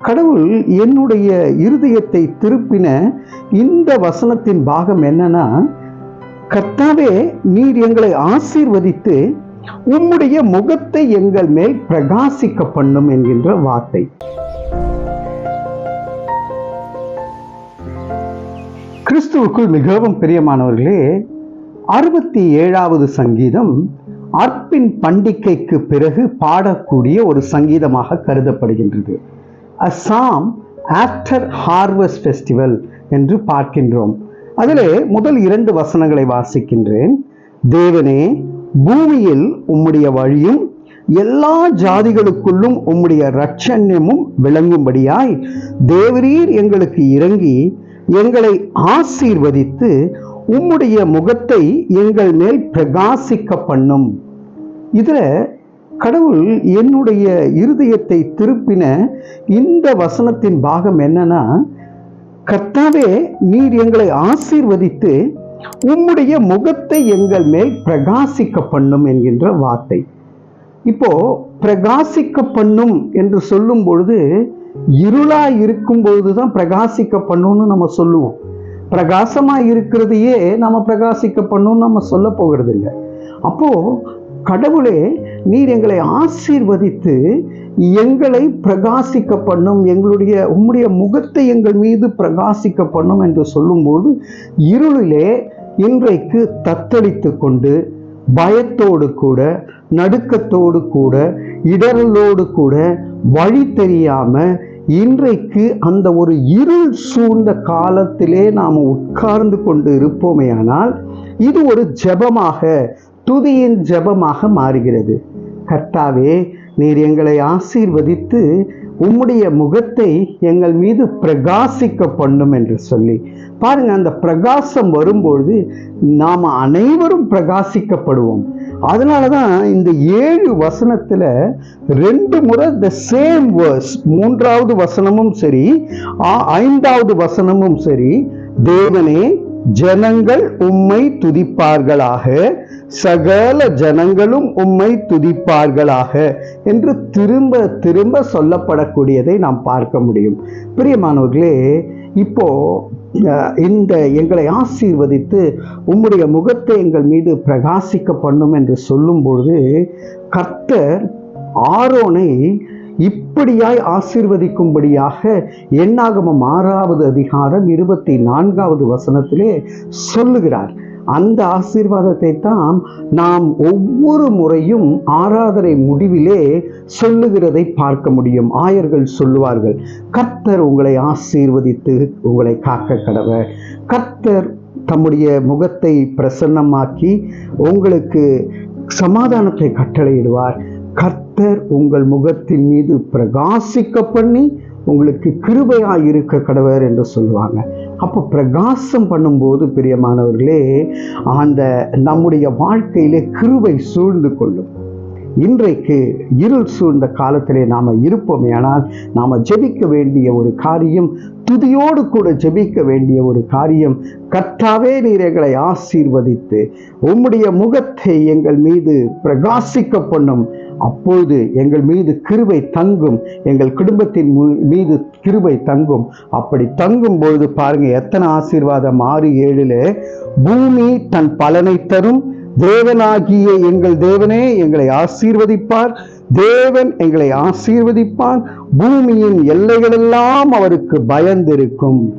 கடவுள் என்னுடைய இருதயத்தை திருப்பின இந்த வசனத்தின் பாகம் என்னன்னா கர்த்தாவே நீர் எங்களை ஆசீர்வதித்து உம்முடைய முகத்தை எங்கள் மேல் பிரகாசிக்க பண்ணும் என்கின்ற வார்த்தை. கிறிஸ்துவுக்குள் மிகவும் பிரியமானவர்களே அறுபத்தி ஏழாவது சங்கீதம் அற்பின் பண்டிகைக்கு பிறகு பாடக்கூடிய ஒரு சங்கீதமாக கருதப்படுகின்றது. அசாம் ஆஃப்டர் ஹார்வெஸ்ட் ஃபெஸ்டிவல் என்று பார்க்கின்றோம். அதிலே முதல் இரண்டு வசனங்களை வாசிக்கின்றேன். தேவனே பூமியில் உம்முடைய வழியும் எல்லா ஜாதிகளுக்குள்ளும் உம்முடைய ரட்சண்யமும் விளங்கும்படியாய் தேவரீர் எங்களுக்கு இறங்கி எங்களை ஆசீர்வதித்து உம்முடைய முகத்தை எங்கள் மேல் பிரகாசிக்க பண்ணும் இதில் கடவுள் என்னுடைய இருதயத்தை திருப்பின இந்த வசனத்தின் பாகம் என்னன்னா கர்த்தாவே நீர் எங்களை ஆசீர்வதித்து உம்முடைய முகத்தை எங்கள் மேல் பிரகாசிக்க பண்ணும் என்கின்ற வார்த்தை. இப்போ பிரகாசிக்க பண்ணும் என்று சொல்லும் பொழுது இருளா இருக்கும் பொழுதுதான் பிரகாசிக்க பண்ணும்னு நம்ம சொல்லுவோம். பிரகாசமா இருக்கிறதையே நம்ம பிரகாசிக்க பண்ணும் நம்ம சொல்ல போகிறது இல்லை அப்போ கடவுளே நீர் எங்களை ஆசீர்வதித்து எங்களை பிரகாசிக்க பண்ணும் எங்களுடைய உம்முடைய முகத்தை எங்கள் மீது பிரகாசிக்க பண்ணும் என்று சொல்லும்போது இருளிலே இன்றைக்கு தத்தளித்து கொண்டு பயத்தோடு கூட நடுக்கத்தோடு கூட இடரலோடு கூட வழி தெரியாம இன்றைக்கு அந்த ஒரு இருள் சூழ்ந்த காலத்திலே நாம் உட்கார்ந்து கொண்டு இருப்போமேயானால் இது ஒரு ஜெபமாக துதியின் ஜெபமாக மாறுகிறது. கர்த்தாவே நீர் எங்களை ஆசீர்வதித்து உம்முடைய முகத்தை எங்கள் மீது பிரகாசிக்க பண்ணும் என்று சொல்லி. பாருங்க அந்த பிரகாசம் வரும்பொழுது நாம் அனைவரும் பிரகாசிக்கப்படுவோம். அதனால தான் இந்த ஏழு வசனத்தில் ரெண்டு முறை த சேம் வேர்ஸ் மூன்றாவது வசனமும் சரி ஐந்தாவது வசனமும் சரி தேவனே ஜனங்கள் உம்மை துதிப்பார்களாக. சகல ஜனங்களும் உம்மை துதிப்பார்களாக என்று திரும்ப திரும்ப சொல்லப்படக்கூடியதை நாம் பார்க்க முடியும். பிரியமானவர்களே இப்போ இந்த எங்களை ஆசீர்வதித்து உம்முடைய முகத்தை எங்கள் மீது பிரகாசிக்க பண்ணும் என்று சொல்லும் பொழுது கர்த்தர் ஆரோனை இப்படியாய் ஆசீர்வதிக்கும்படியாக எண்ணாகமம் ஆறாவது அதிகாரம் இருபத்தி நான்காவது வசனத்திலே சொல்லுகிறார். அந்த ஆசீர்வாதத்தை தான் நாம் ஒவ்வொரு முறையும் ஆராதனை முடிவிலே சொல்லுகிறதை பார்க்க முடியும். ஆயர்கள் சொல்லுவார்கள் கர்த்தர் உங்களை ஆசீர்வதித்து உங்களை காக்க கடவர். கர்த்தர் தம்முடைய முகத்தை பிரசன்னமாக்கி உங்களுக்கு சமாதானத்தை கட்டளையிடுவார். கர்த்தர் உங்கள் முகத்தின் மீது பிரகாசிக்க பண்ணி உங்களுக்கு கிருபையாக இருக்க கடவர் என்று சொல்லுவாங்க. அப்போ பிரகாசம் பண்ணும்போது பிரியமானவர்களே அந்த நம்முடைய வாழ்க்கையிலே கிருபை சூழ்ந்து கொள்ளும். இன்றைக்கு இருள் சூழ்ந்த காலத்திலே நாம் இருப்போமே ஆனால் நாம் ஜெபிக்க வேண்டிய ஒரு காரியம் துதியோடு கூட ஜெபிக்க வேண்டிய ஒரு காரியம் கர்த்தாவே நீர் எங்களை ஆசீர்வதித்து உம்முடைய முகத்தை எங்கள் மீது பிரகாசிக்க பண்ணும். அப்பொழுது எங்கள் மீது கிருபை தங்கும் எங்கள் குடும்பத்தின் மீது கிருபை தங்கும். அப்படி தங்கும் பொழுது பாருங்க எத்தனை ஆசீர்வாதம். ஆறு ஏழுல பூமி தன் பலனை தரும் தேவனாகிய எங்கள் தேவனே எங்களை ஆசீர்வதிப்பார். தேவன் எங்களை ஆசீர்வதிப்பான் பூமியின் எல்லைகளெல்லாம் அவருக்கு பயந்திருக்கும்.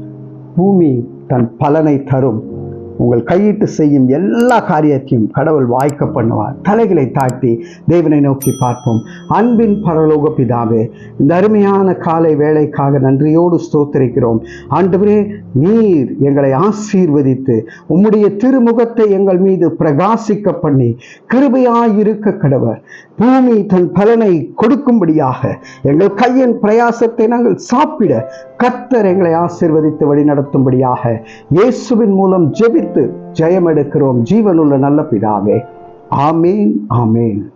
பூமி தன் பலனை தரும். உங்கள் கையிட்டு செய்யும் எல்லா காரியத்தையும் கடவுள் வாய்க்க பண்ணுவார். தலைகளை தாழ்த்தி தேவனை நோக்கி பார்ப்போம். அன்பின் பரலோக பிதாவே இந்த அருமையான காலை வேலைக்காக நன்றியோடு ஸ்தோத்திரிக்கிறோம். ஆண்டவரே நீர் எங்களை ஆசீர்வதித்து உம்முடைய திருமுகத்தை எங்கள் மீது பிரகாசிக்க பண்ணி கிருபையாயிருக்க கடவர். பூமி தன் பலனை கொடுக்கும்படியாக எங்கள் கையின் பிரயாசத்தை நாங்கள் சாப்பிட கத்தர் எங்களை ஆசிர்வதித்து வழிநடத்தும்படியாக இயேசுவின் மூலம் ஜெபித்து ஜெயம் எடுக்கிறோம் ஜீவனுள்ள நல்ல பிதாவே. ஆமேன் ஆமேன்.